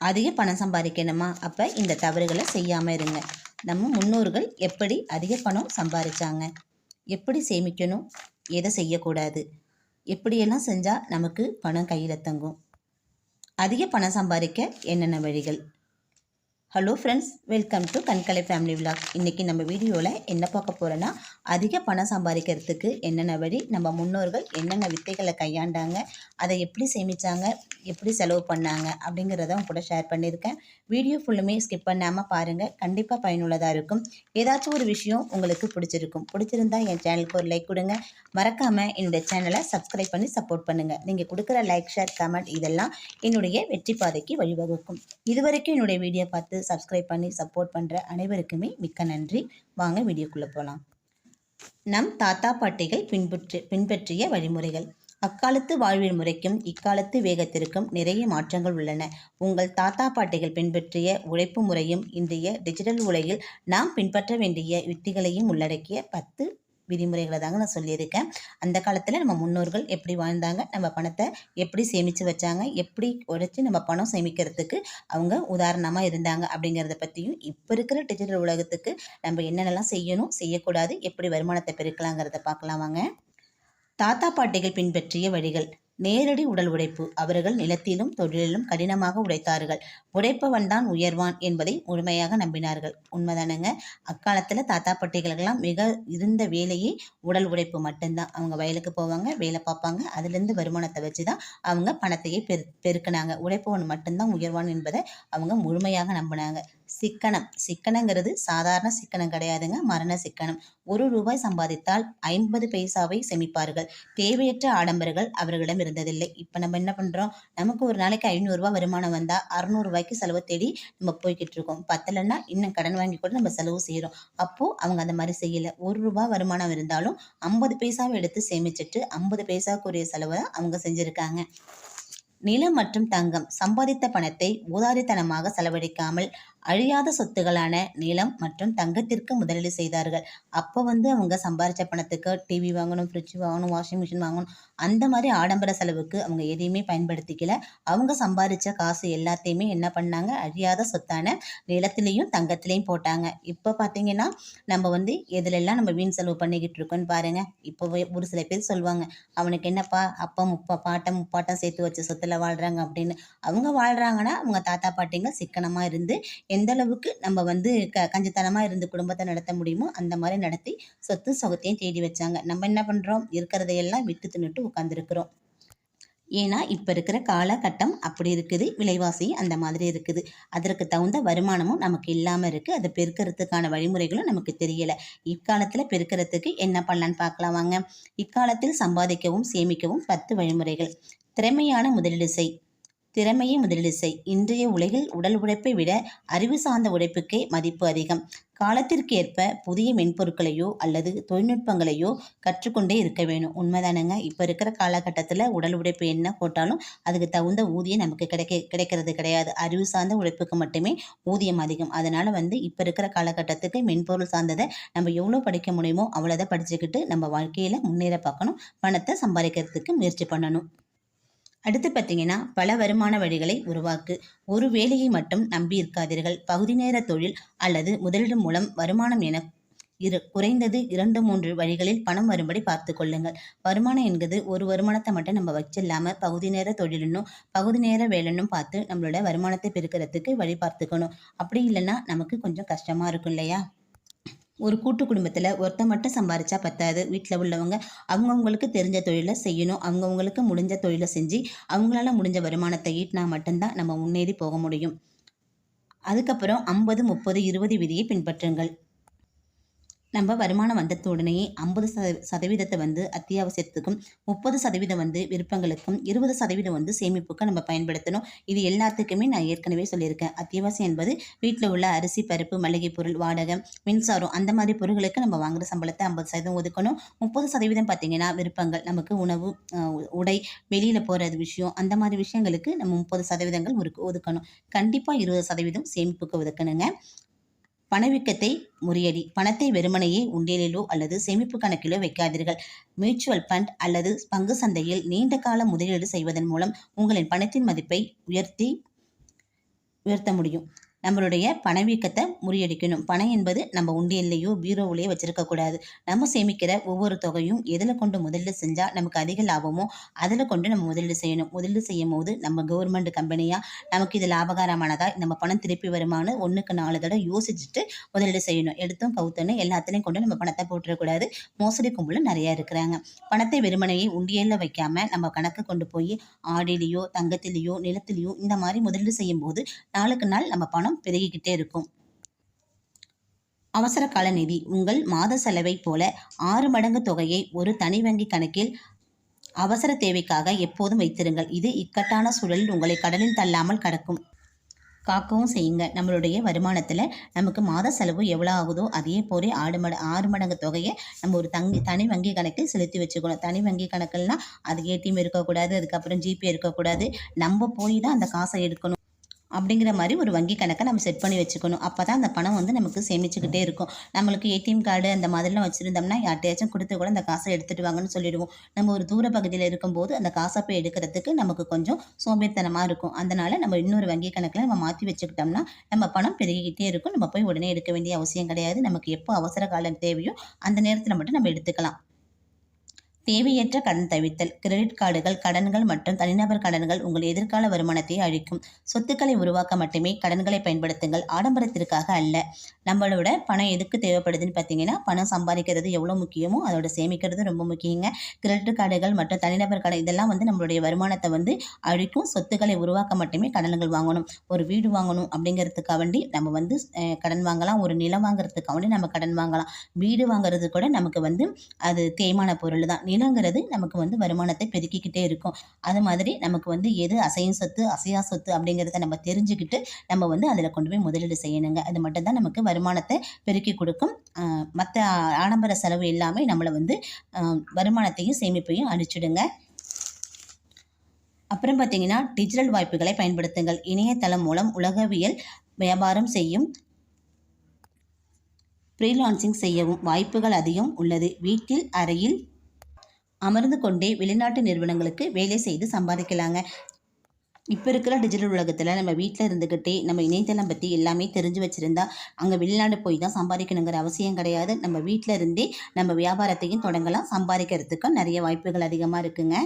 அதிக பணம் சம்பாதிக்கணுமா? அப்போ இந்த தவறுகளை செய்யாமல் இருங்க. நம்ம முன்னோர்கள் எப்படி அதிக பணம் சம்பாதிச்சாங்க? எப்படி சேமிக்கணும்? எதை செய்யக்கூடாது? எப்படியெல்லாம் செஞ்சால் நமக்கு பணம் கையில் தங்கும்? அதிக பணம் சம்பாதிக்க என்னென்ன வழிகள்? ஹலோ ஃப்ரெண்ட்ஸ் வெல்கம் டு கண்கலை ஃபேமிலி விலாக் இன்றைக்கி நம்ம வீடியோவில் என்ன பார்க்க போகிறோன்னா அதிக பணம் சம்பாதிக்கிறதுக்கு என்னென்ன வழி நம்ம முன்னோர்கள் என்னென்ன வித்தைகளை கையாண்டாங்க அதை எப்படி சேமித்தாங்க எப்படி செலவு பண்ணாங்க அப்படிங்கிறத உங்க கூட ஷேர் பண்ணியிருக்கேன். வீடியோ ஃபுல்லுமே ஸ்கிப் பண்ணாமல் பாருங்கள் கண்டிப்பாக பயனுள்ளதாக இருக்கும். ஏதாச்சும் ஒரு விஷயம் உங்களுக்கு பிடிச்சிருக்கும் பிடிச்சிருந்தா என் சேனலுக்கு ஒரு லைக் கொடுங்க. மறக்காமல் என்னுடைய சேனலை சப்ஸ்கிரைப் பண்ணி சப்போர்ட் பண்ணுங்கள் நீங்கள் கொடுக்குற லைக் ஷேர் கமெண்ட் இதெல்லாம் என்னுடைய வெற்றி பாதைக்கு வழிவகுக்கும். இதுவரைக்கும் என்னுடைய வீடியோ பார்த்து சப்ஸ்கிரைப் பண்ணி சப்போர்ட் பண்ணுற அனைவருக்குமே மிக்க நன்றி. வாங்க வீடியோக்குள்ளே போகலாம் நம் தாத்தா பாட்டிகள் பின்பற்றி பின்பற்றிய வழிமுறைகள். அக்காலத்து வாழ்வியல் முறைக்கும் இக்காலத்து வேகத்திற்கும் நிறைய மாற்றங்கள் உள்ளன. உங்கள் தாத்தா பாட்டிகள் பின்பற்றிய உழைப்பு முறையும் இன்றைய டிஜிட்டல் உலகில் நாம் பின்பற்ற வேண்டிய யுத்திகளையும் உள்ளடக்கிய பத்து விதிமுறைகளை தாங்க நான் சொல்லியிருக்கேன். அந்த காலத்தில் நம்ம முன்னோர்கள் எப்படி வாழ்ந்தாங்க நம்ம பணத்தை எப்படி சேமித்து வச்சாங்க எப்படி உழைச்சி நம்ம பணம் சேமிக்கிறதுக்கு அவங்க உதாரணமாக இருந்தாங்க அப்படிங்கிறத பற்றியும் இப்போ இருக்கிற டிஜிட்டல் உலகத்துக்கு நம்ம என்னென்னலாம் செய்யணும் செய்யக்கூடாது எப்படி வருமானத்தை பெருக்கலாங்கிறத பார்க்கலாம் வாங்க. தாத்தா பாட்டிகள் பின்பற்றிய வழிகள். நேரடி உடல் உழைப்பு அவர்கள் நிலத்திலும் தொழிலிலும் கடினமாக உழைத்தார்கள். உழைப்பவன் தான் உயர்வான் என்பதை முழுமையாக நம்பினார்கள். உண்மைதானங்க? அக்காலத்தில் தாத்தா பாட்டிகளுக்கெல்லாம் மிக இருந்த வேலையே உடல் உழைப்பு மட்டும்தான். அவங்க வயலுக்கு போவாங்க வேலை பார்ப்பாங்க. அதுலேருந்து வருமானத்தை வச்சு தான் அவங்க பணத்தையே பெரு பெருக்கினாங்க. உழைப்பவன் மட்டும்தான் உயர்வான் என்பதை அவங்க முழுமையாக நம்பினாங்க. சிக்கனம். சிக்கனங்கிறது சாதாரண சிக்கனம் கிடையாதுங்க. மரண சிக்கனம். ஒரு ரூபாய் சம்பாதித்தால் ஐம்பது பைசாவை சேமிப்பார்கள். தேவையற்ற ஆடம்பர்கள் அவர்களிடம் இருந்ததில்லை. இப்போ நம்ம என்ன பண்ணுறோம் நமக்கு ஒரு நாளைக்கு ஐநூறுரூவா வருமானம் வந்தால் அறநூறுபாய்க்கு செலவு தேடி நம்ம போய்கிட்டு இருக்கோம். பத்தலைன்னா இன்னும் கடன் வாங்கி கூட நம்ம செலவு செய்கிறோம் அப்போது அவங்க அந்த மாதிரி செய்யலை. ஒரு ரூபா வருமானம் இருந்தாலும் ஐம்பது பைசாவை எடுத்து சேமிச்சிட்டு ஐம்பது பைசாவுக்குரிய செலவை அவங்க செஞ்சுருக்காங்க. நிலம் மற்றும் தங்கம். சம்பாதித்த பணத்தை ஊதாரித்தனமாக செலவழிக்காமல் அழியாத சொத்துகளான நிலம் மற்றும் தங்கத்திற்கு முதலீடு செய்தார்கள். அப்போ வந்து அவங்க சம்பாரித்த பணத்துக்கு டிவி வாங்கணும் ஃப்ரிட்ஜ் வாங்கணும் வாஷிங் மிஷின் வாங்கணும் அந்த மாதிரி ஆடம்பர செலவுக்கு அவங்க எதையுமே பயன்படுத்திக்கல. அவங்க சம்பாதிச்ச காசு எல்லாத்தையுமே என்ன பண்ணாங்க? அழியாத சொத்தான நிலத்திலையும் தங்கத்திலையும் போட்டாங்க. இப்போ பார்த்தீங்கன்னா நம்ம வந்து எதுலெல்லாம் நம்ம வீண் செலவு பண்ணிக்கிட்டு இருக்கோம்னு பாருங்கள் இப்போ ஒரு சில பேர் சொல்லுவாங்க அவனுக்கு என்னப்பா அப்பா முப்பா பாட்டம் முப்பாட்டம் சேர்த்து வச்ச சொத்தில் வாழ்கிறாங்க அப்படின்னு. அவங்க வாழ்கிறாங்கன்னா அவங்க தாத்தா பாட்டிங்க சிக்கனமாக இருந்து எந்த அளவுக்கு நம்ம வந்து க கஞ்சத்தனமாக இருந்து குடும்பத்தை நடத்த முடியுமோ அந்த மாதிரி நடத்தி சொத்து சொகத்தையும் தேடி வச்சாங்க. நம்ம என்ன பண்ணுறோம் இருக்கிறதையெல்லாம் விட்டு தின்னுட்டு உட்காந்துருக்குறோம் ஏன்னா இப்போ இருக்கிற காலகட்டம் அப்படி இருக்குது. விலைவாசி அந்த மாதிரி இருக்குது. அதற்கு தகுந்த வருமானமும் நமக்கு இல்லாமல் இருக்குது அதை பெருக்கிறதுக்கான வழிமுறைகளும் நமக்கு தெரியலை. இக்காலத்தில் பெருக்கிறதுக்கு என்ன பண்ணலான்னு பார்க்கலாம் வாங்க. இக்காலத்தில் சம்பாதிக்கவும் சேமிக்கவும் பத்து வழிமுறைகள். திறமையான முதலீடு செய். திறமையை முதலீடு செய். இன்றைய உலகில் உடல் உழைப்பை விட அறிவு சார்ந்த உழைப்புக்கே மதிப்பு அதிகம். காலத்திற்கேற்ப புதிய மென்பொருட்களையோ அல்லது தொழில்நுட்பங்களையோ கற்றுக்கொண்டே இருக்க வேணும். உண்மைதானங்க? இப்போ இருக்கிற காலகட்டத்தில் உடல் உழைப்பு என்ன போட்டாலும் அதுக்கு தகுந்த ஊதியம் நமக்கு கிடைக்க கிடைக்கிறது கிடையாது. அறிவு சார்ந்த உழைப்புக்கு மட்டுமே ஊதியம் அதிகம். அதனால் வந்து இப்போ இருக்கிற காலகட்டத்துக்கு மென்பொருள் சார்ந்ததை நம்ம எவ்வளோ படிக்க முடியுமோ அவ்வளோதை படிச்சுக்கிட்டு நம்ம வாழ்க்கையில் முன்னேற பார்க்கணும். பணத்தை சம்பாதிக்கிறதுக்கு முயற்சி பண்ணணும். அடுத்து பார்த்தீங்கன்னா பல வருமான வழிகளை உருவாக்கு. ஒரு வேலையை மட்டும் நம்பி இருக்காதீர்கள். பகுதி நேர தொழில் அல்லது முதலீடு மூலம் வருமானம் என இரு குறைந்தது இரண்டு மூன்று வழிகளில் பணம் வரும்படி பார்த்து கொள்ளுங்கள். வருமானம் என்பது ஒரு வருமானத்தை மட்டும் நம்ம வச்சில்லாமல் பகுதி நேர தொழிலுன்னும் பகுதி நேர வேலைன்னும் பார்த்து நம்மளோட வருமானத்தை பெருக்கிறதுக்கு வழி பார்த்துக்கணும். அப்படி இல்லைன்னா நமக்கு கொஞ்சம் கஷ்டமாக இருக்கும் இல்லையா? ஒரு கூட்டு குடும்பத்தில் ஒருத்த மட்டும் சம்பாரிச்சா பத்தாது. வீட்டில் உள்ளவங்க அவங்கவுங்களுக்கு தெரிஞ்ச தொழிலை செய்யணும். அவங்கவுங்களுக்கு முடிஞ்ச தொழிலை செஞ்சு அவங்களால முடிஞ்ச வருமானத்தை ஈட்டினா மட்டும்தான் நம்ம முன்னேறி போக முடியும். அதுக்கப்புறம் ஐம்பது முப்பது இருபது விதியை பின்பற்றுங்கள். நம்ம வருமானம் வந்த உடனே ஐம்பது சத சதவீதத்தை வந்து அத்தியாவசியத்துக்கும் முப்பது சதவீதம் வந்து விருப்பங்களுக்கும் இருபது சதவீதம் வந்து சேமிப்புக்கும் நம்ம பயன்படுத்தணும். இது எல்லாத்துக்குமே நான் ஏற்கனவே சொல்லியிருக்கேன். அத்தியாவசியம் என்பது வீட்டில் உள்ள அரிசி பருப்பு மளிகை பொருள் வாடகை மின்சாரம் அந்த மாதிரி பொருட்களுக்கு நம்ம வாங்குற சம்பளத்தை ஐம்பது சதவீதம் ஒதுக்கணும். முப்பது சதவீதம் பார்த்தீங்கன்னா விருப்பங்கள் நமக்கு உணவு உடை வெளியில் போகிறது விஷயம் அந்த மாதிரி விஷயங்களுக்கு நம்ம முப்பது சதவீதங்கள் ஒதுக்கணும். கண்டிப்பாக இருபது சதவீதம் சேமிப்புக்கு ஒதுக்கணுங்க. பணவீக்கத்தை முறியடி பணத்தை வெறுமனையே உண்டியலிலோ அல்லது சேமிப்பு கணக்கிலோ வைக்காதீர்கள். மியூச்சுவல் ஃபண்ட் அல்லது பங்கு சந்தையில் நீண்ட கால முதலீடு செய்வதன் மூலம் உங்களின் பணத்தின் மதிப்பை உயர்த்தி உயர்த்த முடியும். நம்மளுடைய பணவீக்கத்தை முறியடிக்கணும். பணம் என்பது நம்ம உண்டியல்லையோ பீரோவிலையோ வச்சிருக்கக்கூடாது நம்ம சேமிக்கிற ஒவ்வொரு தொகையும் எதில் கொண்டு முதலீடு செஞ்சால் நமக்கு அதிக லாபமோ அதில் கொண்டு நம்ம முதலீடு செய்யணும். முதலீடு செய்யும் போது நம்ம கவர்மெண்ட் கம்பெனியாக நமக்கு இது லாபகரமானதா நம்ம பணம் திருப்பி வருமானு ஒன்றுக்கு நாலு தடவை யோசிச்சுட்டு முதலீடு செய்யணும். எடுத்தும் கவுத்தோன்னு எல்லாத்துலேயும் கொண்டு நம்ம பணத்தை போட்டுறக்கூடாது மோசடி கும்பலும் நிறையா இருக்கிறாங்க. பணத்தை வெறுமனையை உண்டியலில் வைக்காம நம்ம கணக்கு கொண்டு போய் ஆடிலேயோ தங்கத்திலேயோ நிலத்திலேயோ இந்த மாதிரி முதலீடு செய்யும் போது நாளுக்கு நாள் நம்ம பணம் பெருகிக்கிட்டே இருக்கும். அவசர கால நிதி உங்கள் மாத செலவை போல ஆறு மடங்கு தொகையை ஒரு தனி வங்கி கணக்கில் அவசர தேவைக்காக எப்போதும் வைத்திருங்கள். இது இக்கட்டான சூழலில் உங்களை கடலில் தள்ளாமல் கடக்கும். காக்கவும் செய்யுங்க. நம்மளுடைய வருமானத்தில் நமக்கு மாத செலவு எவ்வளோ ஆகுதோ அதே போல ஆடு மட ஆறு மடங்கு தொகையை நம்ம ஒரு தங்கி தனி வங்கி கணக்கில் செலுத்தி வச்சுக்கணும். தனி வங்கி கணக்குலாம் அது ஏடிஎம் இருக்கக்கூடாது அதுக்கப்புறம் ஜிபே இருக்கக்கூடாது. நம்ம போய் தான் அந்த காசை எடுக்கணும். அப்படிங்கிற மாதிரி ஒரு வங்கி கணக்கை நம்ம செட் பண்ணி வச்சுக்கணும். அப்போ தான் அந்த பணம் வந்து நமக்கு சேமிச்சுக்கிட்டே இருக்கும். நம்மளுக்கு ஏடிஎம் கார்டு அந்த மாதிரிலாம் வச்சுருந்தோம்னா யார்ட்டையாச்சும் கொடுத்து கூட அந்த காசை எடுத்துகிட்டு வாங்கன்னு சொல்லிடுவோம். நம்ம ஒரு தூர பகுதியில் இருக்கும்போது அந்த காசை போய் எடுக்கிறதுக்கு நமக்கு கொஞ்சம் சோம்பேறித்தனமாக இருக்கும். அதனால் நம்ம இன்னொரு வங்கி கணக்கில் நம்ம மாற்றி வச்சுக்கிட்டோம்னா நம்ம பணம் பெருகிக்கிட்டே இருக்கும். நம்ம போய் உடனே எடுக்க வேண்டிய அவசியம் கிடையாது. நமக்கு எப்போ அவசர காலம் தேவையோ அந்த நேரத்தில் மட்டும் நம்ம எடுத்துக்கலாம். தேவையற்ற கடன் தவிர்த்தல் கிரெடிட் கார்டுகள் கடன்கள் மற்றும் தனிநபர் கடன்கள் உங்கள் எதிர்கால வருமானத்தை அழிக்கும். சொத்துக்களை உருவாக்க மட்டுமே கடன்களை பயன்படுத்துங்கள். ஆடம்பரத்திற்காக அல்ல. நம்மளோட பணம் எதுக்கு தேவைப்படுதுன்னு பார்த்தீங்கன்னா பணம் சம்பாதிக்கிறது எவ்வளோ முக்கியமோ அதோட சேமிக்கிறது ரொம்ப முக்கியங்க. கிரெடிட் கார்டுகள் மற்றும் தனிநபர் கடன் இதெல்லாம் வந்து நம்மளுடைய வருமானத்தை வந்து அழிக்கும். சொத்துக்களை உருவாக்க மட்டுமே கடன்கள் வாங்கணும். ஒரு வீடு வாங்கணும் அப்படிங்கிறதுக்காக வேண்டி நம்ம வந்து கடன் வாங்கலாம். ஒரு நிலம் வாங்குறதுக்காக வேண்டி நம்ம கடன் வாங்கலாம். வீடு வாங்குறது கூட நமக்கு வந்து அது தேய்மான பொருள் தான். நிலங்கிறது நமக்கு வந்து வருமானத்தை பெருக்கிக்கிட்டே இருக்கும். அது மாதிரி நமக்கு வந்து எது அசையும் சொத்து அசையா சொத்து அப்படிங்கிறத நம்ம தெரிஞ்சுக்கிட்டு நம்ம வந்து அதில் கொண்டு போய் முதலீடு செய்யணுங்க. அது மட்டும்தான் நமக்கு வருமானத்தை பெருக்கி கொடுக்கும். மற்ற ஆடம்பர செலவு எல்லாமே நம்மளை வந்து வருமானத்தையும் சேமிப்பையும் அழிச்சிடுங்க. அப்புறம் பார்த்தீங்கன்னா டிஜிட்டல் வாய்ப்புகளை பயன்படுத்துங்கள். இணையதளம் மூலம் உலகவியல் வியாபாரம் செய்யும் ஃப்ரீலான்சிங் செய்யவும் வாய்ப்புகள் அதிகம் உள்ளது. வீட்டில் அறையில் அமர்ந்து கொண்டே வெளிநாட்டு நிறுவனங்களுக்கு வேலை செய்து சம்பாதிக்கலாங்க. இப்போ இருக்கிற டிஜிட்டல் உலகத்தில் நம்ம வீட்டில் இருந்துக்கிட்டே நம்ம இணையதளம் பற்றி எல்லாமே தெரிஞ்சு வச்சுருந்தா அங்கே வெளிநாடு போய் தான் சம்பாதிக்கணுங்கிற அவசியம் கிடையாது. நம்ம வீட்டில் இருந்தே நம்ம வியாபாரத்தையும் தொடங்கலாம். சம்பாதிக்கிறதுக்கும் நிறைய வாய்ப்புகள் அதிகமாக இருக்குங்க.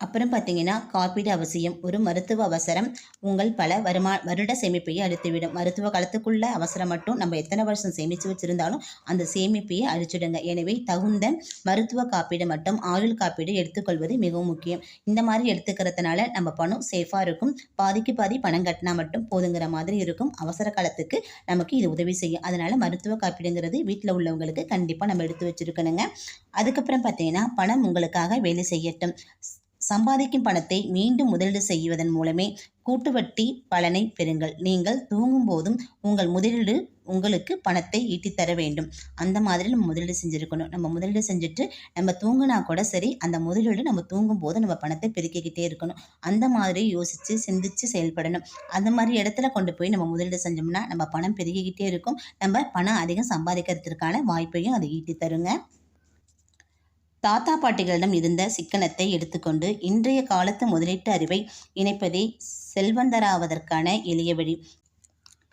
அப்புறம் பார்த்தீங்கன்னா காப்பீடு அவசியம் ஒரு மருத்துவ அவசரம் உங்கள் பல வருமா வருட சேமிப்பையை அழித்துவிடும். மருத்துவ காலத்துக்குள்ள அவசரம் மட்டும் நம்ம எத்தனை வருஷம் சேமித்து வச்சுருந்தாலும் அந்த சேமிப்பையை அழிச்சிடுங்க. எனவே தகுந்த மருத்துவ காப்பீடு மற்றும் ஆயுள் காப்பீடு எடுத்துக்கொள்வது மிகவும் முக்கியம். இந்த மாதிரி எடுத்துக்கிறதுனால நம்ம பணம் சேஃபாக இருக்கும். பாதிக்கு பாதி பணம் கட்டினா மட்டும் போதுங்கிற மாதிரி இருக்கும். அவசர காலத்துக்கு நமக்கு இது உதவி செய்யும். அதனால் மருத்துவ காப்பீடுங்கிறது வீட்டில் உள்ளவங்களுக்கு கண்டிப்பாக நம்ம எடுத்து வச்சிருக்கணுங்க. அதுக்கப்புறம் பார்த்தீங்கன்னா பணம் உங்களுக்காக வேலை செய்யட்டும். சம்பாதிக்கும் பணத்தை மீண்டும் முதலீடு செய்வதன் மூலமே கூட்டு வட்டி பலனை பெறுங்கள். நீங்கள் தூங்கும் போதும் உங்கள் முதலீடு உங்களுக்கு பணத்தை ஈட்டி தர வேண்டும். அந்த மாதிரி நம்ம முதலீடு செஞ்சுருக்கணும். நம்ம முதலீடு செஞ்சுட்டு நம்ம தூங்கினா கூட சரி அந்த முதலீடு நம்ம தூங்கும் போது நம்ம பணத்தை பெருக்கிக்கிட்டே இருக்கணும். அந்த மாதிரி யோசித்து சிந்திச்சு செயல்படணும். அந்த மாதிரி இடத்துல கொண்டு போய் நம்ம முதலீடு செஞ்சோம்னா நம்ம பணம் பெருகிக்கிட்டே இருக்கும். நம்ம பணம் அதிகம் சம்பாதிக்கிறதுக்கான வாய்ப்பையும் அது ஈட்டி தருங்க. தாத்தா பாட்டிகளிடம் இருந்த சிக்கனத்தை எடுத்துக்கொண்டு இன்றைய காலத்து முதலீட்டு அறிவை இணைப்பதே செல்வந்தராவதற்கான எளிய வழி.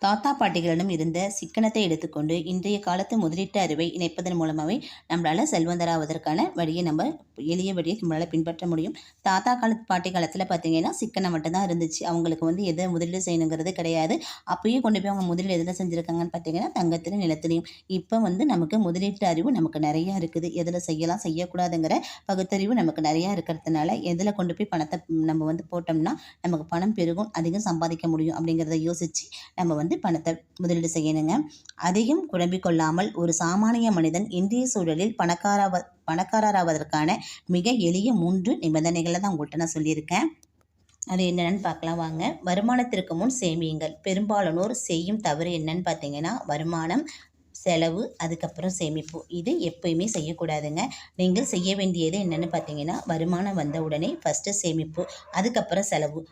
தாத்தா பாட்டிகளிடம் இருந்த சிக்கனத்தை எடுத்துக்கொண்டு இன்றைய காலத்து முதலீட்டு அறிவை இணைப்பதன் மூலமாகவே நம்மளால் செல்வந்தராவதற்கான வழியை நம்ம எளிய வழியை நம்மளால் பின்பற்ற முடியும். தாத்தா காலத்து பாட்டி காலத்தில் பார்த்தீங்கன்னா சிக்கனம் மட்டும்தான் இருந்துச்சு. அவங்களுக்கு வந்து எதை முதலீடு செய்யணுங்கிறது கிடையாது. அப்பயே கொண்டு போய் அவங்க முதலீடு எதில் செஞ்சுருக்காங்கன்னு பார்த்தீங்கன்னா தங்கத்திலும் நிலத்திலையும். இப்போ வந்து நமக்கு முதலீட்டு அறிவு நமக்கு நிறையா இருக்குது. எதில் செய்யலாம் செய்யக்கூடாதுங்கிற பகுத்தறிவு நமக்கு நிறையா இருக்கிறதுனால எதில் கொண்டு போய் பணத்தை நம்ம வந்து போட்டோம்னா நமக்கு பணம் பெருகும் அதிகம் சம்பாதிக்க முடியும் அப்படிங்கிறத யோசித்து நம்ம வந்து வந்து பணத்தை முதலீடு செய்யணுங்க. அதையும் குழம்பிக் கொள்ளாமல் ஒரு சாமானிய மனிதன் இந்திய சூழலில் பணக்காராவ பணக்காரராவதற்கான மிக எளிய மூன்று நிபந்தனைகளை தான் உங்கள்கிட்ட நான் சொல்லியிருக்கேன். அது என்னென்னு பார்க்கலாம் வாங்க. வருமானத்திற்கு முன் சேமியுங்கள். பெரும்பாலானோர் செய்யும் தவறு என்னன்னு பார்த்தீங்கன்னா வருமானம் செலவு அதுக்கப்புறம் சேமிப்பு. இது எப்பயுமே செய்யக்கூடாதுங்க. நீங்கள் செய்ய வேண்டியது என்னென்னு பார்த்தீங்கன்னா வருமானம் வந்த உடனே ஃபஸ்ட்டு சேமிப்பு அதுக்கப்புறம் செலவு.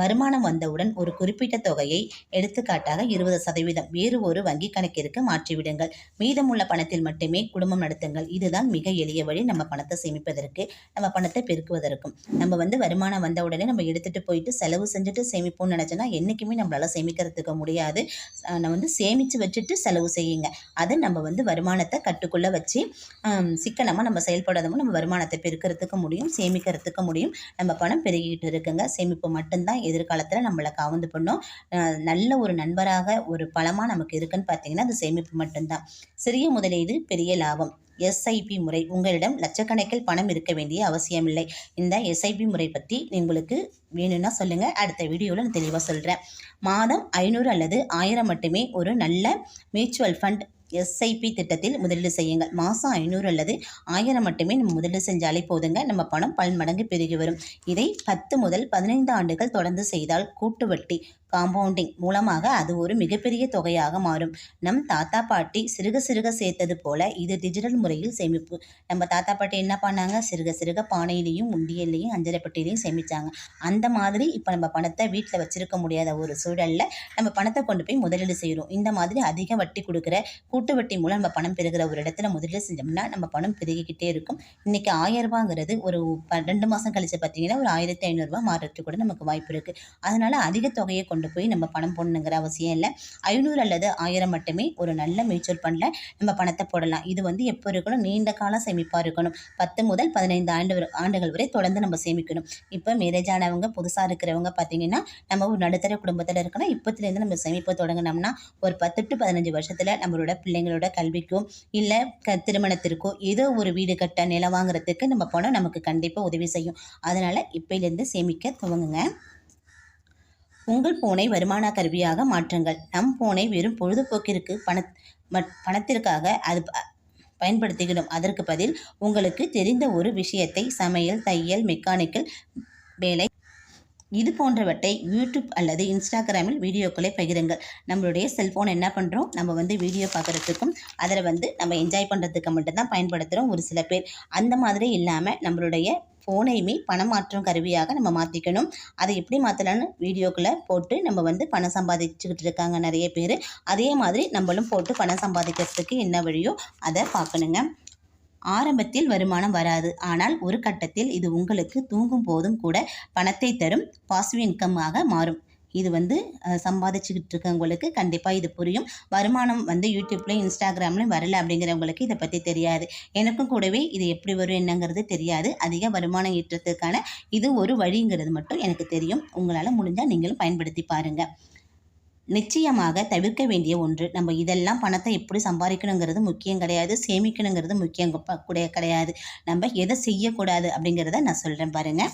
வருமானம் வந்தவுடன் ஒரு குறிப்பிட்ட தொகையை எடுத்துக்காட்டாக இருபது சதவீதம். வேறு ஒரு வங்கி கணக்கிற்கு மாற்றிவிடுங்கள். மீதமுள்ள பணத்தில் மட்டுமே குடும்பம் நடத்துங்கள். இதுதான் மிக எளிய வழி. நம்ம பணத்தை சேமிப்பதற்கு நம்ம பணத்தை பெருக்குவதற்கும். நம்ம வந்து வருமானம் வந்த உடனே நம்ம எடுத்துட்டு போயிட்டு செலவு செஞ்சுட்டு சேமிப்போம்னு நினச்சோன்னா என்றைக்குமே நம்மளால சேமிக்கிறதுக்கு முடியாது. நம்ம வந்து சேமித்து வச்சுட்டு செலவு செய்யுங்க. அதை நம்ம வந்து வருமானத்தை கட்டுக்குள்ளே வச்சு சிக்கனமாக நம்ம செயல்படாதமோ நம்ம வருமானத்தை பெருக்கிறதுக்கு முடியும் சேமிக்கிறதுக்கு முடியும். நம்ம பணம் பெருகிட்டு இருக்குங்க. சேமிப்பு மட்டும்தான் எதிர்காலத்தில் நம்மளை கவர்ந்து பண்ணும். நல்ல ஒரு நண்பராக ஒரு பலமாக நமக்கு இருக்குன்னு பார்த்தீங்கன்னா அது சேமிப்பு மட்டும்தான். சிறிய முதலீடு பெரிய லாபம். எஸ்ஐபி முறை. உங்களிடம் லட்சக்கணக்கில் பணம் இருக்க வேண்டிய அவசியமில்லை. இந்த எஸ்ஐபி முறை பற்றி உங்களுக்கு வேணும்னா சொல்லுங்கள் அடுத்த வீடியோவில் நான் தெளிவாக சொல்கிறேன் மாதம் ஐநூறு அல்லது ஆயிரம் மட்டுமே ஒரு நல்ல மியூச்சுவல் ஃபண்ட் எஸ்ஐபி திட்டத்தில் முதலீடு செய்யுங்கள். மாதம் ஐநூறு அல்லது ஆயிரம் மட்டுமே நம்ம முதலீடு செஞ்சாலே போதுங்க. நம்ம பணம் பன்மடங்கு பெருகி வரும். இதை பத்து முதல் பதினைந்து ஆண்டுகள் தொடர்ந்து செய்தால் கூட்டு வட்டி காம்பவுண்டிங் மூலமாக அது ஒரு மிகப்பெரிய தொகையாக மாறும். நம் தாத்தா பாட்டி சிறுக சிறுக சேர்த்தது போல இது டிஜிட்டல் முறையில் சேமிப்பு. நம்ம தாத்தா பாட்டி என்ன பண்ணாங்க? சிறுக சிறுக பானையிலையும் உண்டியல்லையும் அஞ்சரை பெட்டியிலையும் சேமித்தாங்க அந்த மாதிரி இப்போ நம்ம பணத்தை வீட்டில் வச்சிருக்க முடியாத ஒரு சூழலில் நம்ம பணத்தை கொண்டு போய் முதலீடு செய்கிறோம் இந்த மாதிரி அதிக வட்டி கொடுக்குற கூட்டு கூட்டு வட்டி மூலம் நம்ம பணம் பெறுகிற ஒரு இடத்துல முதலீடு செஞ்சோம்னா நம்ம பணம் பெருகிக்கிட்டே இருக்கும். இன்னைக்கு ஆயிரம் ரூபாங்கிறது ஒரு ப- ரெண்டு மாதம் கழிச்சு பார்த்தீங்கன்னா ஒரு ஆயிரத்தி ஐநூறுரூவா மாறுறதுக்கு கூட நமக்கு வாய்ப்பு இருக்குது அதனால் அதிக தொகையை கொண்டு போய் நம்ம பணம் போடணுங்கிற அவசியம் இல்லை. ஐநூறு அல்லது ஆயிரம் மட்டுமே ஒரு நல்ல மியூச்சுவல் ஃபண்டில் நம்ம பணத்தை போடலாம். இது வந்து எப்போ இருக்கணும்? நீண்ட கால சேமிப்பாக இருக்கணும். பத்து முதல் பதினைந்து ஆண்டு ஆண்டுகள் வரை தொடர்ந்து நம்ம சேமிக்கணும். இப்போ மேரேஜ் ஆனவங்க புதுசாக இருக்கிறவங்க பார்த்தீங்கன்னா நம்ம ஒரு நடுத்தர குடும்பத்தில் இருக்கணும். இப்போத்துலேருந்து நம்ம சேமிப்பு தொடங்கினோம்னா ஒரு பத்து டு பதினஞ்சு வருஷத்தில் நம்மளோட பிள்ளைங்களோட கல்விக்கோ இல்லை க திருமணத்திற்கோ ஏதோ ஒரு வீடு கட்ட நிலம் வாங்குறதுக்கு நம்ம பணம் நமக்கு கண்டிப்பாக உதவி செய்யும். அதனால் இப்போலேருந்து சேமிக்க துவங்குங்க. உங்கள் போனை வருமான கருவியாக மாற்றுங்கள். நம் போனை வெறும் பொழுதுபோக்கிற்கு பண மட்- பணத்திற்காக அது பயன்படுத்துகிறோம். அதற்கு பதில் உங்களுக்கு தெரிந்த ஒரு விஷயத்தை சமையல் தையல் மெக்கானிக்கல் வேலை இது போன்றவற்றை யூடியூப் அல்லது இன்ஸ்டாகிராமில் வீடியோக்களை பகிருங்கள். நம்மளுடைய செல்ஃபோன் என்ன பண்ணுறோம் நம்ம வந்து வீடியோ பார்க்குறதுக்கும் அதில் வந்து நம்ம என்ஜாய் பண்ணுறதுக்கு மட்டும்தான் பயன்படுத்துகிறோம் ஒரு சில பேர். அந்த மாதிரி இல்லாமல் நம்மளுடைய ஃபோனையுமே பணம் மாற்றும் கருவியாக நம்ம மாற்றிக்கணும் அதை எப்படி மாற்றலான்னு வீடியோக்குள்ளே போட்டு நம்ம வந்து பணம் சம்பாதிச்சுக்கிட்டு இருக்காங்க நிறைய பேர். அதே மாதிரி நம்மளும் போட்டு பணம் சம்பாதிக்கிறதுக்கு என்ன வழியோ அதை பார்க்கணுங்க. ஆரம்பத்தில் வருமானம் வராது. ஆனால் ஒரு கட்டத்தில் இது உங்களுக்கு தூங்கும் போதும் கூட பணத்தை தரும் பாசிவ் இன்கம்மாக மாறும். இது வந்து சம்பாதிச்சுக்கிட்டு இருக்கவங்களுக்கு கண்டிப்பாக இது புரியும். வருமானம் வந்து யூடியூப்லேயும் இன்ஸ்டாகிராம்லையும் வரல அப்படிங்கிறவங்களுக்கு இதை பற்றி தெரியாது. எனக்கும் கூடவே இது எப்படி வரும் என்னங்கிறது தெரியாது. அதிக வருமானம் ஈட்டுறதுக்கான இது ஒரு வழிங்கிறது மட்டும் எனக்கு தெரியும். உங்களால் முடிஞ்சால் நீங்களும் பயன்படுத்தி பாருங்கள் நிச்சயமாக தவிர்க்க வேண்டிய ஒன்று. நம்ம இதெல்லாம் பணத்தை எப்படி சம்பாதிக்கணுங்கிறது முக்கியம் கிடையாது. சேமிக்கணுங்கிறது முக்கியம் கூட கிடையாது. நம்ம எதை செய்யக்கூடாது அப்படிங்கிறத நான் சொல்கிறேன் பாருங்கள்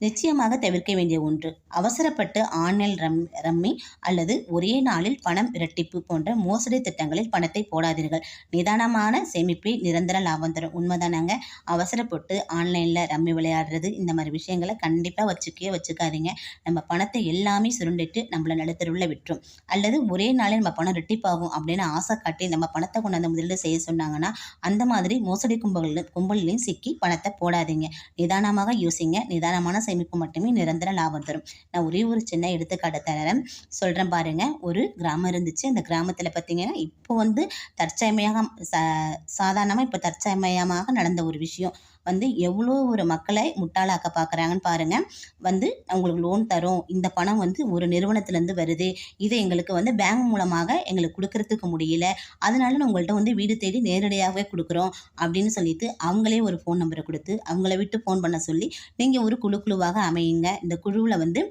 நிச்சயமாக தவிர்க்க வேண்டிய ஒன்று. அவசரப்பட்டு ஆன்லைன் ரம் ரம்மி அல்லது ஒரே நாளில் பணம் இரட்டிப்பு போன்ற மோசடி திட்டங்களில் பணத்தை போடாதீர்கள். நிதானமான சேமிப்பே நிரந்தர லாபம் தரும். உண்மைதானாங்க? அவசரப்பட்டு ஆன்லைனில் ரம்மி விளையாடுறது இந்த மாதிரி விஷயங்களை கண்டிப்பாக வச்சுக்கவே வச்சுக்காதீங்க. நம்ம பணத்தை எல்லாமே சுருண்டிட்டு நம்மளை நடுத்தருவில் விட்டுரும். அல்லது ஒரே நாளில் நம்ம பணம் ரெட்டிப்பாகும் அப்படின்னு ஆசை காட்டி நம்ம பணத்தை கொண்டாந்து முதலீடு செய்ய சொன்னாங்கன்னா அந்த மாதிரி மோசடி கும்பல்களும் கும்பலிலையும் சிக்கி பணத்தை போடாதீங்க. நிதானமாக யோசிங்க. நிதானமான சேமிப்பு மட்டுமே நிரந்தர லாபம் தரும். நான் ஒரே ஒரு சின்ன எடுத்துக்காட்டு தரேன். சொல்கிறேன் பாருங்க. ஒரு கிராமம் இருந்துச்சு. அந்த கிராமத்தில் பார்த்தீங்கன்னா இப்போ வந்து தற்சமயாக சா சாதாரணமாக இப்போ தற்சமயமாக நடந்த ஒரு விஷயம். வந்து எவ்வளோ ஒரு மக்களை முட்டாளாக்க பார்க்குறாங்கன்னு பாருங்கள் வந்து உங்களுக்கு லோன் தரும். இந்த பணம் வந்து ஒரு நிறுவனத்துலேருந்து வருது. இதை எங்களுக்கு வந்து பேங்க் மூலமாக எங்களுக்கு கொடுக்கறதுக்கு முடியல. அதனால நான் உங்கள்கிட்ட வந்து வீடு தேடி நேரடியாகவே கொடுக்குறோம் அப்படின்னு சொல்லிட்டு அவங்களே ஒரு ஃபோன் நம்பரை கொடுத்து அவங்கள விட்டு ஃபோன் பண்ண சொல்லி நீங்கள் ஒரு குழு குழுவாக அமையுங்க. இந்த குழுவில் வந்து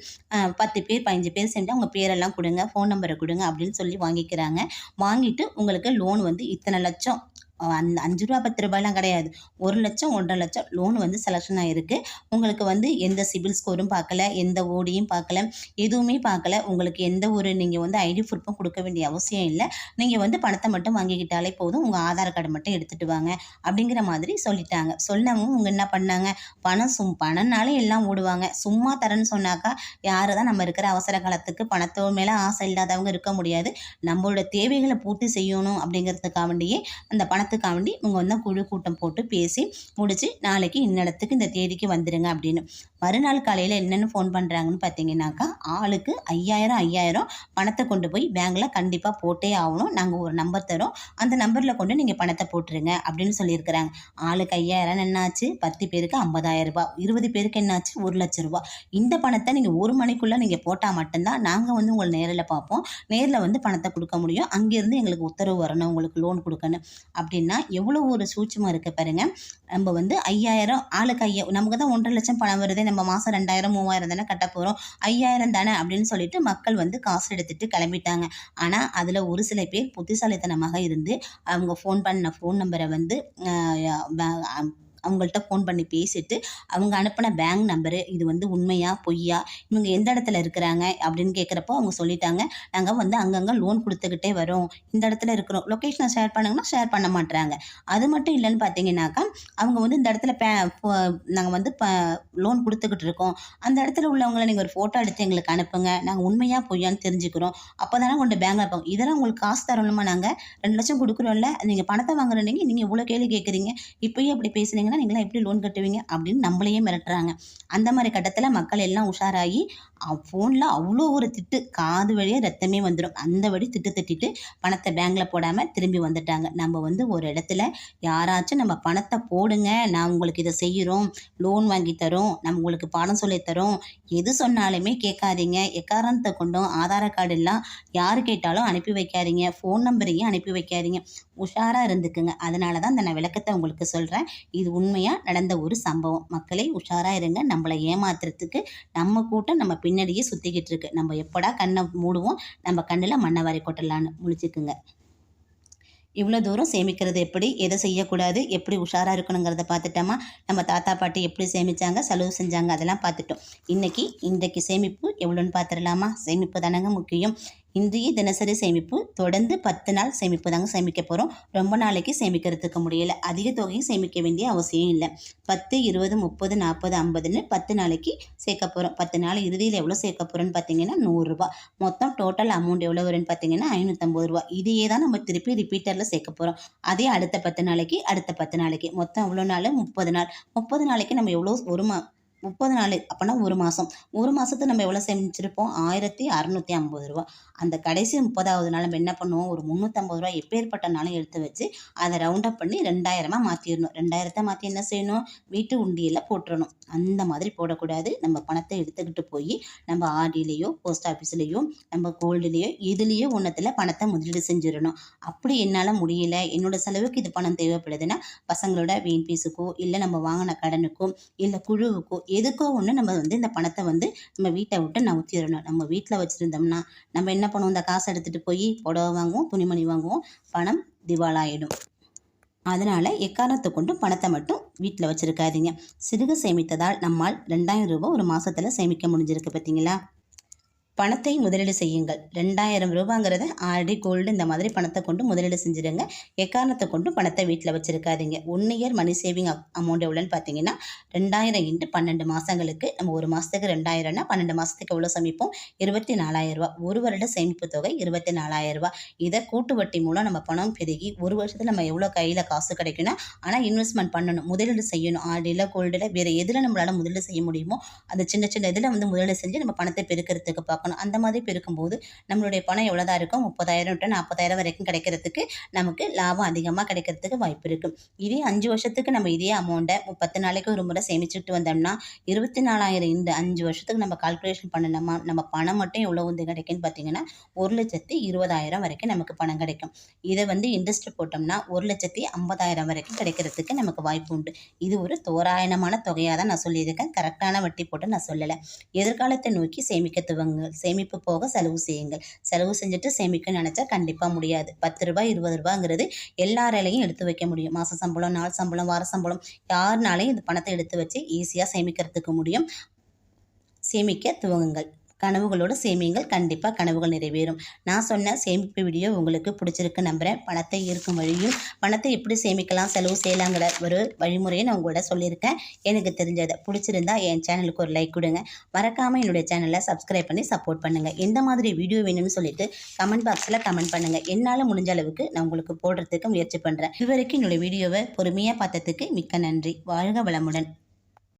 பத்து பேர் பதினஞ்சு பேர் சேர்ந்து அவங்க பேரெல்லாம் கொடுங்க ஃபோன் நம்பரை கொடுங்க அப்படின்னு சொல்லி வாங்கிக்கிறாங்க. வாங்கிட்டு உங்களுக்கு லோன் வந்து இத்தனை லட்சம் அந் அந்த அஞ்சு ரூபா பத்து ரூபாயெலாம் கிடையாது. ஒரு லட்சம் ஒன்றரை லட்சம் லோன் வந்து செலெக்ஷன் ஆகிருக்கு உங்களுக்கு வந்து எந்த சிபில் ஸ்கோரும் பார்க்கல எந்த ஓடியும் பார்க்கல எதுவுமே பார்க்கல. உங்களுக்கு எந்த ஒரு நீங்கள் வந்து ஐடி ப்ரூஃபும் கொடுக்க வேண்டிய அவசியம் இல்லை. நீங்கள் வந்து பணத்தை மட்டும் வாங்கிக்கிட்டாலே போதும். உங்கள் ஆதார் கார்டு மட்டும் எடுத்துகிட்டு வாங்க. அப்படிங்கிற மாதிரி சொல்லிட்டாங்க. சொன்னவங்க அவங்க என்ன பண்ணாங்க? பணம் சும் பணம்னாலே எல்லாம் ஓடுவாங்க. சும்மா தரேன்னு சொன்னாக்கா யார் தான் நம்ம இருக்கிற அவசர காலத்துக்கு பணத்தோ மேலே ஆசை இல்லாதவங்க இருக்க முடியாது. நம்மளோட தேவைகளை பூர்த்தி செய்யணும் அப்படிங்கிறதுக்காக வேண்டியே அந்த பணம் பணத்துக்காண்டி இவங்க வந்து குழு கூட்டம் போட்டு பேசி முடிச்சு நாளைக்கு இன்னிடத்துக்கு இந்த தேதிக்கு வந்துடுங்க அப்படின்னு. மறுநாள் காலையில் என்னென்னு ஃபோன் பண்ணுறாங்கன்னு பார்த்தீங்கன்னாக்கா ஆளுக்கு ஐயாயிரம் ஐயாயிரம் பணத்தை கொண்டு போய் பேங்க்கில் கண்டிப்பாக போட்டே ஆகணும். நாங்கள் ஒரு நம்பர் தரோம். அந்த நம்பரில் கொண்டு நீங்கள் பணத்தை போட்டுருங்க அப்படின்னு சொல்லியிருக்கிறாங்க. ஆளுக்கு ஐயாயிரம் என்னாச்சு? பத்து பேருக்கு ஐம்பதாயிரம் ரூபா இருபது பேருக்கு என்னாச்சு? ஒரு லட்ச ரூபா இந்த பணத்தை நீங்கள் ஒரு மணிக்குள்ளே நீங்கள் போட்டால் மட்டும்தான் நாங்கள் வந்து உங்களை நேரில் பார்ப்போம். நேரில் வந்து பணத்தை கொடுக்க முடியும். அங்கேருந்து எங்களுக்கு உத்தரவு வரணும். உங்களுக்கு லோன் கொடுக்கணும். அப்படி அப்படின்னா எவ்வளோ ஒரு சூட்சமாக இருக்குது பாருங்க. நம்ம வந்து ஐயாயிரம் ஆளுக்கு ஐயா நமக்கு தான் ஒன்றரை லட்சம் பணம் வருது நம்ம மாதம் ரெண்டாயிரம் மூவாயிரம் தானே கட்ட போகிறோம் ஐயாயிரம் தானே அப்படின்னு சொல்லிட்டு மக்கள் வந்து காசு எடுத்துட்டு கிளம்பிட்டாங்க. ஆனால் அதில் ஒரு சில பேர் புத்திசாலித்தனமாக இருந்து அவங்க ஃபோன் பண்ண ஃபோன் நம்பரை வந்து அவங்கள்ட்ட ஃபோன் பண்ணி பேசிட்டு அவங்க அனுப்பின பேங்க் நம்பரு இது வந்து உண்மையா பொய்யா இவங்க எந்த இடத்துல இருக்கிறாங்க அப்படின்னு கேட்குறப்போ அவங்க சொல்லிட்டாங்க. நாங்கள் வந்து அங்கங்கே லோன் கொடுத்துக்கிட்டே வரோம். இந்த இடத்துல இருக்கிறோம். லொக்கேஷனை ஷேர் பண்ணுங்கன்னா ஷேர் பண்ண மாட்டுறாங்க அது மட்டும் இல்லைன்னு பார்த்தீங்கன்னாக்கா அவங்க வந்து இந்த இடத்துல பே நாங்கள் வந்து ப லோன் கொடுத்துக்கிட்டு இருக்கோம். அந்த இடத்துல உள்ளவங்களை நீங்கள் ஒரு ஃபோட்டோ எடுத்து எங்களுக்கு அனுப்புங்க. நாங்கள் உண்மையா பொய்யான்னு தெரிஞ்சுக்கிறோம். அப்போ தானே கொண்டு பேங்க் வைப்போம் இதெல்லாம் உங்களுக்கு காசு தரணுமா நாங்கள் ரெண்டு லட்சம் கொடுக்குறோம்ல. நீங்கள் பணத்தை வாங்குறீங்க. நீங்கள் இவ்வளோ கேள்வி கேட்குறீங்க இப்போயே அப்படி பேசுனீங்கன்னா நீங்களாம் எப்படி லோன் கட்டுவீங்க? அப்படின்னு நம்மளையே மிரட்டுறாங்க. அந்த மாதிரி கட்டத்தில் மக்கள் எல்லாம் உஷாராகி ஃபோனில் அவ்வளோ ஒரு திட்டு காது வழியாக ரத்தமே வந்துடும் அந்த வழி திட்டு திட்டிட்டு பணத்தை பேங்கில் போடாமல் திரும்பி வந்துட்டாங்க. நம்ம வந்து ஒரு இடத்துல யாராச்சும் நம்ம பணத்தை போடுங்க நான் உங்களுக்கு இதை செய்கிறோம் லோன் வாங்கி தரோம் நம்ம உங்களுக்கு பாடம் சொல்லித்தரோம் எது சொன்னாலுமே கேட்காதீங்க. எக்காரணத்தை கொண்டும் ஆதார கார்டு எல்லாம் யார் கேட்டாலும் அனுப்பி வைக்காதீங்க. ஃபோன் நம்பரையும் அனுப்பி வைக்காதீங்க. உஷாராக இருந்துக்குங்க. அதனால தான் இந்த நான் விளக்கத்தை உங்களுக்கு சொல்கிறேன் இது உண்மையாக நடந்த ஒரு சம்பவம். மக்களை உஷாராக இருங்க. நம்மளை ஏமாத்துறதுக்கு நம்ம கூட்டம் நம்ம பின்னாடியே சுற்றிக்கிட்டு இருக்கு. நம்ம எப்படா கண்ணை மூடுவோம்? நம்ம கண்ணில் மண்ணை வாரி கொட்டலான்னு முழிச்சுக்குங்க. இவ்வளோ தூரம் சேமிக்கிறது எப்படி? எதை செய்யக்கூடாது? எப்படி உஷாராக இருக்கணுங்கிறத பார்த்துட்டோமா? நம்ம தாத்தா பாட்டி எப்படி சேமிச்சாங்க? செலவு செஞ்சாங்க? அதெல்லாம் பார்த்துட்டோம். இன்றைக்கி இன்றைக்கு சேமிப்பு எவ்வளோன்னு பார்த்துடலாமா? சேமிப்பு தானங்க முக்கியம். இன்றைய தினசரி சேமிப்பு தொடர்ந்து பத்து நாள் சேமிப்பு தாங்க சேமிக்க போகிறோம் ரொம்ப நாளைக்கு சேமிக்கிறதுக்கு முடியல. அதிக தொகையும் சேமிக்க வேண்டிய அவசியம் இல்லை. பத்து இருபது முப்பது நாற்பது ஐம்பதுன்னு பத்து நாளைக்கு சேர்க்க போகிறோம் பத்து நாள் இறுதியில் எவ்வளோ சேர்க்க போகிறோன்னு பார்த்தீங்கன்னா நூறுரூவா மொத்தம் டோட்டல் அமௌண்ட் எவ்வளோ வரும்னு பார்த்தீங்கன்னா ஐநூற்றம்பது ரூபா இதையே தான் நம்ம திருப்பி ரிப்பீட்டரில் சேர்க்க போகிறோம் அதே அடுத்த பத்து நாளைக்கு அடுத்த பத்து நாளைக்கு. மொத்தம் எவ்வளோ நாள்? முப்பது நாள். முப்பது நாளைக்கு நம்ம எவ்வளோ ஒரு மா முப்பது நாள் அப்போனா ஒரு மாதம் ஒரு மாதத்துக்கு நம்ம எவ்வளோ சேமிச்சிருப்போம்? ஆயிரத்தி அறநூற்றி ஐம்பது ரூபா. அந்த கடைசி முப்பதாவது நாள் நம்ம என்ன பண்ணுவோம்? ஒரு முந்நூற்றம்பது ரூபா எப்பேற்பட்ட நாளும் எடுத்து வச்சு அதை ரவுண்ட் அப் பண்ணி ரெண்டாயிரமாக மாற்றிடணும் ரெண்டாயிரத்தை மாற்றி என்ன செய்யணும்? வீட்டு உண்டியலில் போட்டுடணும் அந்த மாதிரி போடக்கூடாது. நம்ம பணத்தை எடுத்துக்கிட்டு போய் நம்ம ஆர்டிலேயோ போஸ்ட் ஆஃபீஸ்லேயோ நம்ம கோல்டுலேயோ இதுலேயோ ஒன்றத்தில் பணத்தை முதலீடு செஞ்சிடணும். அப்படி என்னால் முடியல. என்னோட செலவுக்கு இது பணம் தேவைப்படுதுன்னா பசங்களோட வீண் பீஸுக்கோ இல்லை நம்ம வாங்கின கடனுக்கோ இல்லை குழுவுக்கோ எதுக்கோ ஒன்று நம்ம வந்து இந்த பணத்தை வந்து நம்ம வீட்டை விட்டு நவுத்திடணும் நம்ம வீட்டில் வச்சுருந்தோம்னா நம்ம என்ன பண்ணுவோம்? இந்த காசை எடுத்துகிட்டு போய் புடவை வாங்குவோம் துணிமணி வாங்குவோம் பணம் திவாலாயிடும். அதனால் எக்காரணத்தை கொண்டு பணத்தை மட்டும் வீட்டில் வச்சுருக்காதீங்க. சிறுக சேமித்ததால் நம்மால் ரெண்டாயிரம் ரூபாய் ஒரு மாதத்தில் சேமிக்க முடிஞ்சிருக்கு பார்த்தீங்களா பணத்தை முதலீடு செய்யுங்கள். ரெண்டாயிரம் ரூபாங்கிறத ஆல்ரெடி கோல்டு இந்த மாதிரி பணத்தை கொண்டு முதலீடு செஞ்சுடுங்க. எக்காரணத்தை கொண்டு பணத்தை வீட்டில் வச்சுருக்காதீங்க. One year money saving amount எவ்வளோன்னு பார்த்தீங்கன்னா ரெண்டாயிரம் இன்ட்டு பன்னெண்டு மாதங்களுக்கு நம்ம ஒரு மாதத்துக்கு ரெண்டாயிரம்னா பன்னெண்டு மாதத்துக்கு எவ்வளோ சமைப்போம்? இருபத்தி நாலாயிரம் ரூபாய். ஒரு வருட சேமிப்பு தொகை இருபத்தி நாலாயிரம் இதை கூட்டு வட்டி மூலம் நம்ம பணம் பெருகி ஒரு வருஷத்தில் நம்ம எவ்வளோ கையில் காசு கிடைக்கும்னா ஆனால் இன்வெஸ்ட்மெண்ட் பண்ணணும். முதலீடு செய்யணும். ஆடியில் கோல்டில் வேறு எதில் நம்மளால் முதலீடு செய்ய முடியுமோ அந்த சின்ன சின்ன இதில் வந்து முதலீடு செஞ்சு நம்ம பணத்தை பெருக்கிறதுக்கு பார்க்கணும். அந்த மாதிரி பெருக்கும்போது நம்மளுடைய பணம் எவ்வளோதான் இருக்கும்? முப்பதாயிரம் டு நாற்பதாயிரம் வரைக்கும் கிடைக்கிறதுக்கு நமக்கு லாபம் அதிகமாக கிடைக்கிறதுக்கு வாய்ப்பு இருக்குது இதே அஞ்சு வருஷத்துக்கு நம்ம இதே அமௌண்ட்டை முப்பத்து நாளைக்கு ஒரு முறை சேமிச்சுட்டு வந்தோம்னா இருபத்தி நாலாயிரம் இந்த அஞ்சு வருஷத்துக்கு நம்ம கால்குலேஷன் பண்ணணுமா? நம்ம பணம் மட்டும் எவ்வளோ வந்து கிடைக்குன்னு பார்த்தீங்கன்னா ஒரு லட்சத்தி இருபதாயிரம் வரைக்கும் நமக்கு பணம் கிடைக்கும். இதை வந்து இன்ட்ரெஸ்ட் போட்டோம்னா ஒரு லட்சத்தி ஐம்பதாயிரம் வரைக்கும் கிடைக்கிறதுக்கு நமக்கு வாய்ப்பு உண்டு. இது ஒரு தோராயமான தொகையாக தான் நான் சொல்லியிருக்கேன். கரெக்டான வட்டி போட்டு நான் சொல்லலை. எதிர்காலத்தை நோக்கி சேமிக்க துவங்குங்கள் சேமிப்பு போக செலவு செய்யுங்கள். செலவு செஞ்சுட்டு சேமிக்க நினச்சா கண்டிப்பாக முடியாது. பத்து ரூபாய் இருபது ரூபாங்கிறது எல்லாராலையும் எடுத்து வைக்க முடியும். மாத சம்பளம் நாள் சம்பளம் வார சம்பளம் யாருனாலையும் இந்த பணத்தை எடுத்து வச்சு ஈஸியாக சேமிக்கிறதுக்கு முடியும். சேமிக்க துவங்குங்கள். கனவுகளோடு சேமியுங்கள். கண்டிப்பாக கனவுகள் நிறைவேறும். நான் சொன்ன சேமிப்பு வீடியோ உங்களுக்கு பிடிச்சிருக்கு நம்புகிறேன் பணத்தை ஈர்க்கும் வழியும் பணத்தை எப்படி சேமிக்கலாம் செலவு செய்யலாங்கிற ஒரு வழிமுறையை நான் உங்கள்கிட்ட சொல்லியிருக்கேன். எனக்கு தெரிஞ்சதை பிடிச்சிருந்தா என் சேனலுக்கு ஒரு லைக் கொடுங்க. மறக்காமல் என்னுடைய சேனலை சப்ஸ்கிரைப் பண்ணி சப்போர்ட் பண்ணுங்கள் எந்த மாதிரி வீடியோ வேணும்னு சொல்லிட்டு கமெண்ட் பாக்ஸில் கமெண்ட் பண்ணுங்கள் என்னால் முடிஞ்ச அளவுக்கு நான் உங்களுக்கு போடுறதுக்கு முயற்சி பண்ணுறேன் இதுவரைக்கும் என்னுடைய வீடியோவை பொறுமையாக பார்த்ததுக்கு மிக்க நன்றி. வாழ்க வளமுடன்.